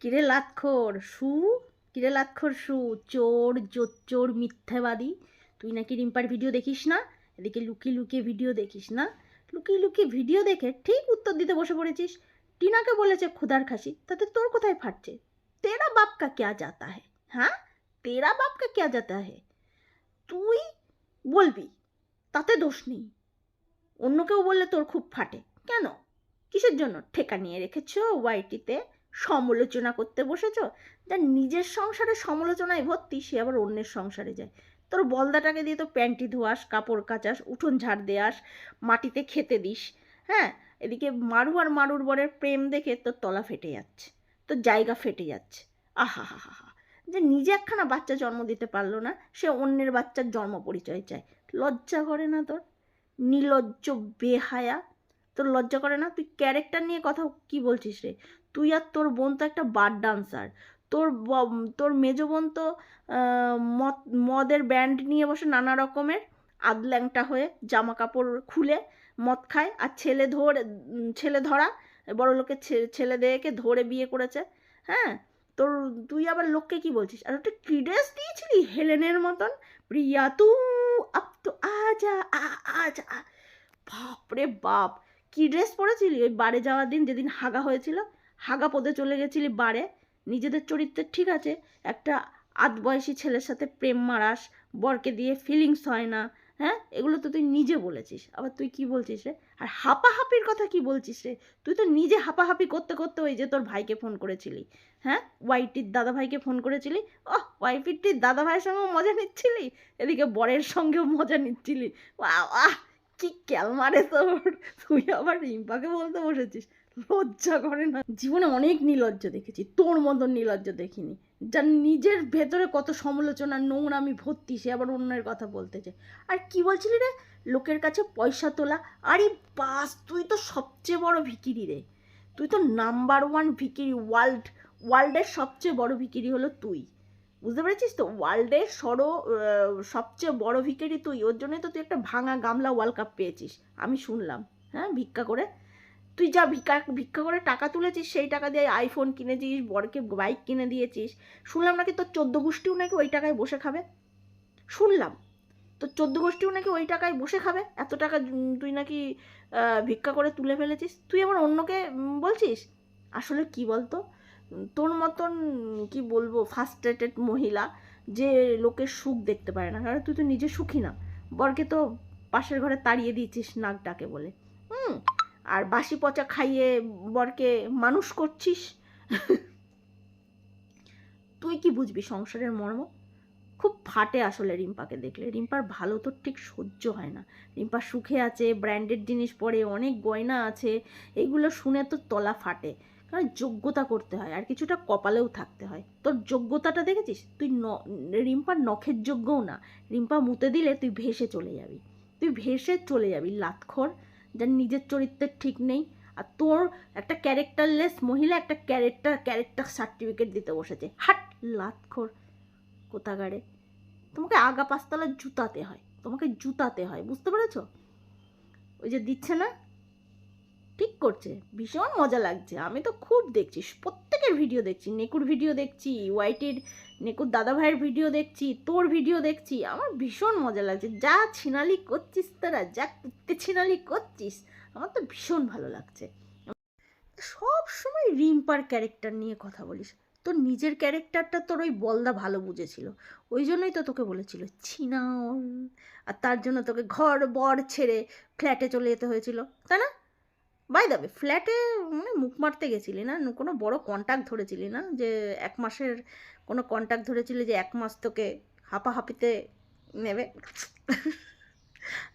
কিরে লাক্ষর সু? কিরে লাক্ষর সু? চোর জোর চোর, মিথ্যাবাদী? তুই নাকি রিম্পার ভিডিও দেখিস না? এদিকে লুকিয়ে লুকিয়ে ভিডিও দেখিস না? লুকিয়ে লুকিয়ে ভিডিও দেখে ঠিক উত্তর দিতে বসে পড়েছিস। টিনাকে বলেছে ক্ষুধার খাসি, তাতে তোর কোথায় ফাটছে? তেরা বাপ কা ক্যা জাতা है হ্যাঁ? তেরা বাপ কা জাতা है তুই বলবি, তাতে দোষ নেই। অন্য কেউ বললে তোর খুব ফাটে। কেন? কিসের জন্য? ঠেকা নিয়ে রেখেছ ওয়াইটিতে? সমালোচনা করতে বসেছ? যার নিজের সংসারে সমালোচনায় ভর্তি, সে আবার অন্যের সংসারে যায়। তোর বলদাটাকে দিয়ে তো প্যান্টি ধোয়াস, কাপড় কাচাস, উঠোন ঝাড় দেয়াস, মাটিতে খেতে দিস হ্যাঁ? এদিকে মারু আর মারুর বরের প্রেম দেখে তোর তলা ফেটে যাচ্ছে, তোর জায়গা ফেটে যাচ্ছে। আহা হা হা হা যে নিজে একখানা বাচ্চা জন্ম দিতে পারল না, সে অন্যের বাচ্চার জন্ম পরিচয় চায়। লজ্জা করে না তোর? নির্লজ্জ বেহায়া। তোর লজ্জা করে না? তুই ক্যারেক্টার নিয়ে কথা কি বলছিস রে? তুই আর তোর বোন তো একটা বার ডান্সার তোর তোর মেজো বোন তো মদ, মদের ব্যান্ড নিয়ে বসে নানা রকমের আদল্যাংটা হয়ে জামা কাপড় খুলে মদ খায় আর ছেলে ধরে, ছেলে ধরা, বড় লোকের ছে- ছেলেদেরকে ধরে বিয়ে করেছে হ্যাঁ? তোর, তুই আবার লোককে কি বলছিস? আর একটা ড্রেস দিয়েছিলি হেলেনের মতন? প্রিয়া, তু, আপ তো আজা আজা। বাপরে বাপ, কি ড্রেস পরেছিলি? ওই বারে যাওয়ার দিন যেদিন হাগা হয়েছিল হাগা পদে চলে গেছিলি বারে। নিজেদের চরিত্রের ঠিক আছে, একটা আধ বয়সী ছেলের সাথে প্রেম মারাস, বরকে দিয়ে ফিলিংস হয় না হ্যাঁ? এগুলো তো তুই নিজে বলেছিস। আবার তুই কি বলছিস রে? আর হাপাহাপির কথা কি বলছিস রে? তুই তো নিজে হাপাহাপি করতে করতে ওই যে তোর ভাইকে ফোন করেছিলি হ্যাঁ? ওয়াইটির দাদা ভাইকে ফোন করেছিলি, ওহ ওয়াইফিটির দাদা ভাইয়ের সঙ্গেও মজা নিচ্ছিলি? এদিকে বরের সঙ্গেও মজা নিচ্ছিলি। আহ কি ক্যালমারে তোর। তুই আবার রিম্পাকে বলতে বসেছিস। লজ্জা করে না। জীবনে অনেক নির্লজ্জ দেখেছি, তোর মতন নির্লজ্জ দেখিনি। যার নিজের ভেতরে কত সমালোচনা নোংরামি ভর্তি, সে আবার অন্যের কথা বলতে চায়। আর কি বলছিলি রে? লোকের কাছে পয়সা তোলা। আরে বাস, তুই তো সবচেয়ে বড় ভিকিরি রে। তুই তো নাম্বার ওয়ান ভিকিরি ওয়ার্ল্ড ওয়ার্ল্ডের সবচেয়ে বড় ভিকিরি হলো তুই। বুঝতে পেরেছিস তো? ওয়ার্ল্ডের সড়ো সবচেয়ে বড় ভিকিরি তুই। ওর জন্যই তো তুই একটা ভাঙা গামলা ওয়ার্ল্ড কাপ পেয়েছিস। আমি শুনলাম হ্যাঁ ভিক্ষা করে। তুই যা ভিক্ষা ভিক্ষা করে টাকা তুলেছিস, সেই টাকা দিয়ে আইফোন কিনেছিস, বরকে বাইক কিনে দিয়েছিস। শুনলাম নাকি তোর চোদ্দ গোষ্ঠীও নাকি ওই টাকায় বসে খাবে? শুনলাম। তোর চোদ্দ গোষ্ঠীও নাকি ওই টাকায় বসে খাবে? এত টাকা তুই নাকি ভিক্ষা করে তুলে ফেলেছিস? তুই আবার অন্যকে বলছিস? আসলে কি বলতো? তোর মতন কি বলব ফার্স্ট্রেটেড মহিলা যে লোকের সুখ দেখতে পারে না। কারণ তুই তো নিজে সুখী না। বরকে তো পাশের ঘরে তাড়িয়ে দিয়েছিস নাক ডাকে বলে। আর বাসি পচা খাইয়ে বরকে মানুষ করছিস? তুই কি বুঝবি সংসারের মর্ম? খুব ফাটে আসলে রিম্পাকে দেখলে। রিম্পার ভালো তো ঠিক সহ্য হয় না। রিম্পা সুখে আছে ব্র্যান্ডেড জিনিস পরে, অনেক গয়না আছে এইগুলো শুনে তো তলা ফাটে। কারণ যোগ্যতা করতে হয়, আর কিছুটা কপালেও থাকতে হয়। তোর যোগ্যতাটা দেখেছিস? তুই ন, রিম্পার নখের যোগ্যও না। রিম্পা মুতে দিলে তুই ভেসে চলে যাবি। তুই ভেসে চলে যাবি লাতখর। যার নিজের চরিত্রের ঠিক নেই। আর তোর একটা ক্যারেক্টারলেস মহিলা একটা ক্যারেক্টার ক্যারেক্টার সার্টিফিকেট দিতে বসেছে। হাট, লাতখোর কোথাগারে তোমাকে আগা পাঁচতলা জুতাতে হয়। তোমাকে জুতাতে হয়, বুঝতে পেরেছ? ওই যে দিচ্ছে না? ঠিক করছে, ভীষণ মজা লাগছে। আমি তো খুব দেখছি, প্রত্যেকের ভিডিও দেখছি, নেকুর ভিডিও দেখছি ওয়াইটির নেকুর দাদা ভাইয়ের ভিডিও দেখছি, তোর ভিডিও দেখছি, আমার ভীষণ মজা লাগছে। যা ছিনালি করছিস তারা, যা কুত্তে ছিনালি করছিস, আমার তো ভীষণ ভালো লাগছে। সব সময় রিম্পার ক্যারেক্টার নিয়ে কথা বলিস, তোর নিজের ক্যারেক্টারটা তোর ওই বলদা ভালো বুঝেছিল। ওই জন্যই তো তোকে বলেছিল ছিনাল আর তার জন্য তোকে ঘর, বর ছেড়ে ফ্ল্যাটে চলে যেতে হয়েছিল, তাই না? বাই দাবে ফ্ল্যাটে মানে মুখ মারতে গেছিলি না? কোনো বড় কন্ট্যাক্ট ধরেছিলি না? যে এক মাসের কোনো কন্ট্যাক্ট ধরেছিলি যে এক মাস তোকে হাঁপাহাঁপিতে নেবে?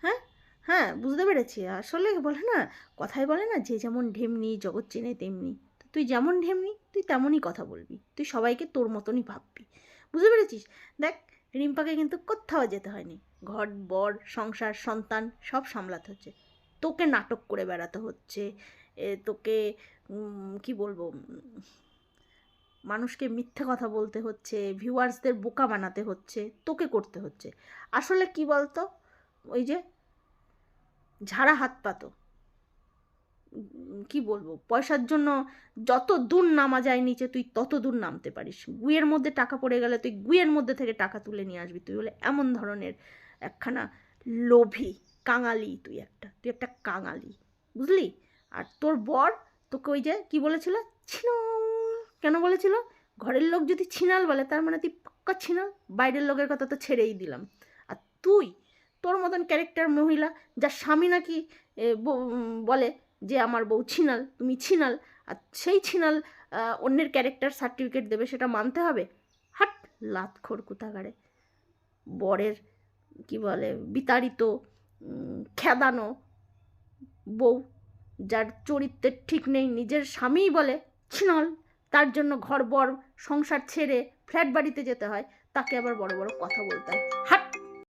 হ্যাঁ? হ্যাঁ বুঝতে পেরেছি। আসলে বলে না কথায় বলে না, যে যেমন ঢেমনি, জগৎ চেনে তেমনি। তুই যেমন ঢেমনি, তুই তেমনই কথা বলবি। তুই সবাইকে তোর মতনই ভাববি। বুঝতে পেরেছিস? দেখ, রিম্পাকে কিন্তু কোথাও যেতে হয়নি। ঘর, বর, সংসার, সন্তান সব সামলাতে হচ্ছে। তোকে নাটক করে বেড়াতে হচ্ছে। তোকে কি বলব মানুষকে মিথ্যে কথা বলতে হচ্ছে, ভিউয়ার্সদের বোকা বানাতে হচ্ছে, তোকে করতে হচ্ছে। আসলে কি বলতো, ওই যে ঝাড়া হাত পাতো কি বলব, পয়সার জন্য যত দূর নামা যায় নিচে, তুই তত দূর নামতে পারিস। গুয়ের মধ্যে টাকা পড়ে গেলে তুই গুয়ের মধ্যে থেকে টাকা তুলে নিয়ে আসবি। তুই হলে এমন ধরনের একখানা লোভী। কাঙালি তুই একটা তুই একটা কাঙালি, বুঝলি? আর তোর বর তোকে ওই যে কি বলেছিল? ছিনাল। কেন বলেছিল? ঘরের লোক যদি ছিনাল বলে, তার মানে তুই পাক্কা ছিনাল? বাইরের লোকের কথা তো ছেড়েই দিলাম। আর তুই, তোর মতন ক্যারেক্টার মহিলা, যার স্বামী নাকি বলে যে আমার বউ ছিনাল, তুমি ছিনাল, আর সেই ছিনাল অন্যের ক্যারেক্টার সার্টিফিকেট দেবে সেটা মানতে হবে? হাট, লাতখোর কোথাকারে। বরের, কি বলে, বিতাড়িত খেদানো বউ, যার চরিত্রের ঠিক নেই, নিজের স্বামীই বলে, ছিনল। তার জন্য ঘর বর সংসার ছেড়ে ফ্ল্যাট বাড়িতে যেতে হয়। তাকে আবার বড় বড় কথা বলতে হয়। হাট!